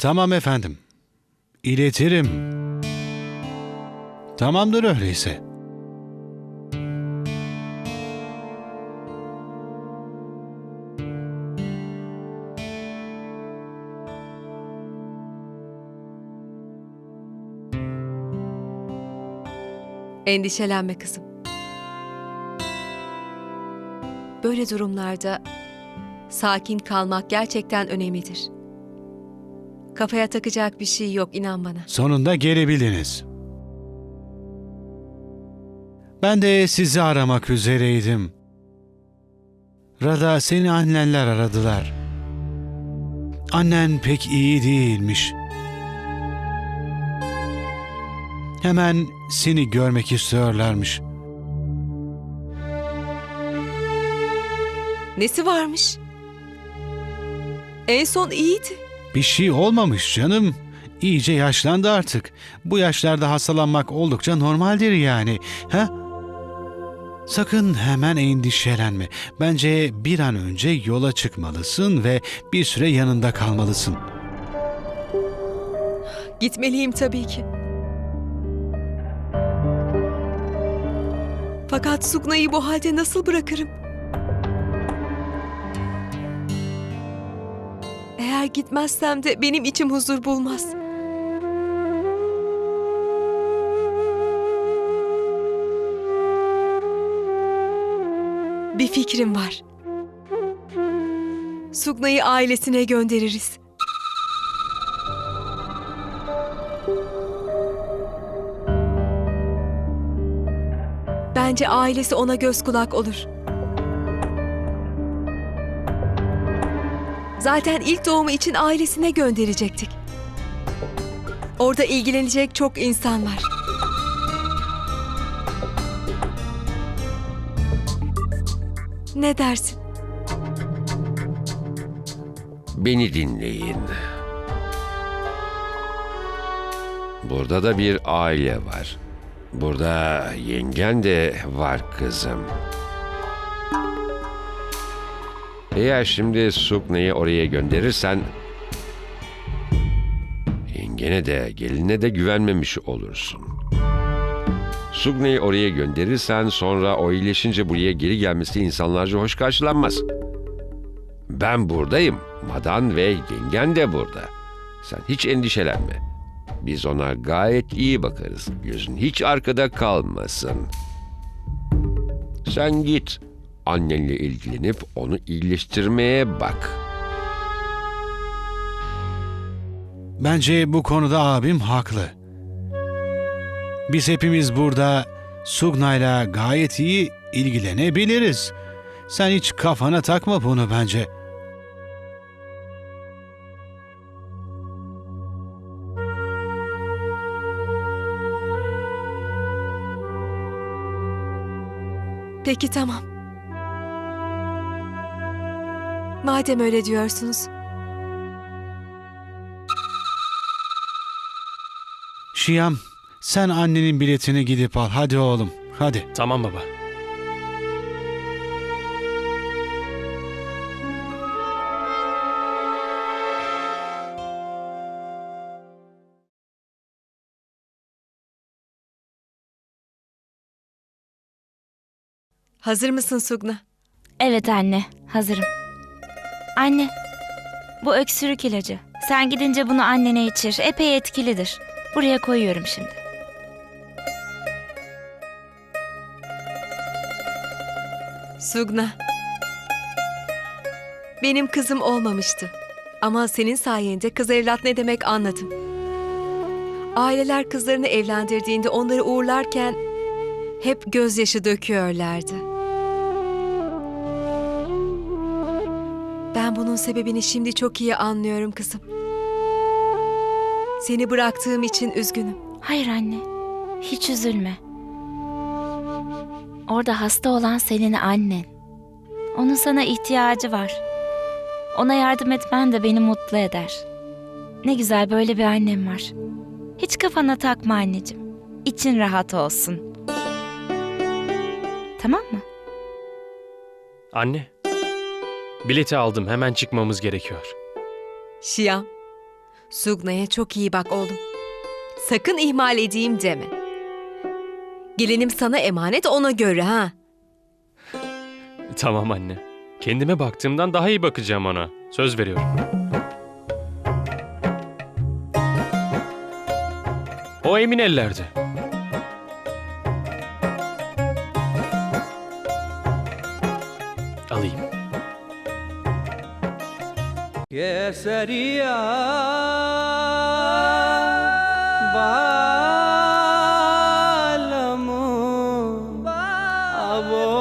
Tamam efendim. İletirim. Tamamdır öyleyse. Endişelenme kızım. Böyle durumlarda sakin kalmak gerçekten önemlidir. Kafaya takacak bir şey yok inan bana. Sonunda gelebildiniz. Ben de sizi aramak üzereydim. Rada seni annenler aradılar. Annen pek iyi değilmiş. Hemen seni görmek istiyorlarmış. Nesi varmış? En son iyiydi. Bir şey olmamış canım. İyice yaşlandı artık. Bu yaşlarda hastalanmak oldukça normaldir yani. Ha? Sakın hemen endişelenme. Bence bir an önce yola çıkmalısın ve bir süre yanında kalmalısın. Gitmeliyim tabii ki. Fakat Sukna'yı bu halde nasıl bırakırım? Eğer gitmezsem de benim içim huzur bulmaz. Bir fikrim var. Sukna'yı ailesine göndeririz. Bence ailesi ona göz kulak olur. Zaten ilk doğumu için ailesine gönderecektik. Orada ilgilenecek çok insan var. Ne dersin? Beni dinleyin. Burada da bir aile var. Burada yengen de var kızım. Eğer şimdi Sukne'yi oraya gönderirsen yengene de geline de güvenmemiş olursun. Sugne'yi oraya gönderirsen sonra o iyileşince buraya geri gelmesi insanlarca hoş karşılanmaz. Ben buradayım. Madan ve yengen de burada. Sen hiç endişelenme. Biz ona gayet iyi bakarız. Gözün hiç arkada kalmasın. Sen git. Annenle ilgilenip onu iyileştirmeye bak. Bence bu konuda abim haklı. Biz hepimiz burada Sugna'yla gayet iyi ilgilenebiliriz. Sen hiç kafana takma bunu bence. Peki tamam. Madem öyle diyorsunuz, Şiyam, sen annenin biletini gidip al. Hadi oğlum, hadi. Tamam baba. hazır mısın Sugna? Evet anne, hazırım. Anne, bu öksürük ilacı. Sen gidince bunu annene içir. Epey etkilidir. Buraya koyuyorum şimdi. Sugna. Benim kızım olmamıştı. Ama senin sayende kız evlat ne demek anladım. Aileler kızlarını evlendirdiğinde onları uğurlarken hep gözyaşı döküyorlardı. Ben bunun sebebini şimdi çok iyi anlıyorum kızım. Seni bıraktığım için üzgünüm. Hayır anne, hiç üzülme. Orada hasta olan senin annen. Onun sana ihtiyacı var. Ona yardım etmen de beni mutlu eder. Ne güzel böyle bir annem var. Hiç kafana takma anneciğim. İçin rahat olsun. Tamam mı? Anne. Bileti aldım. Hemen çıkmamız gerekiyor. Şiyam, Sugna'ya çok iyi bak oğlum. Sakın ihmal edeyim deme. Gelinim sana emanet ona göre ha. Tamam anne. Kendime baktığımdan daha iyi bakacağım ona. Söz veriyorum. O emin ellerde. केसरिया बाल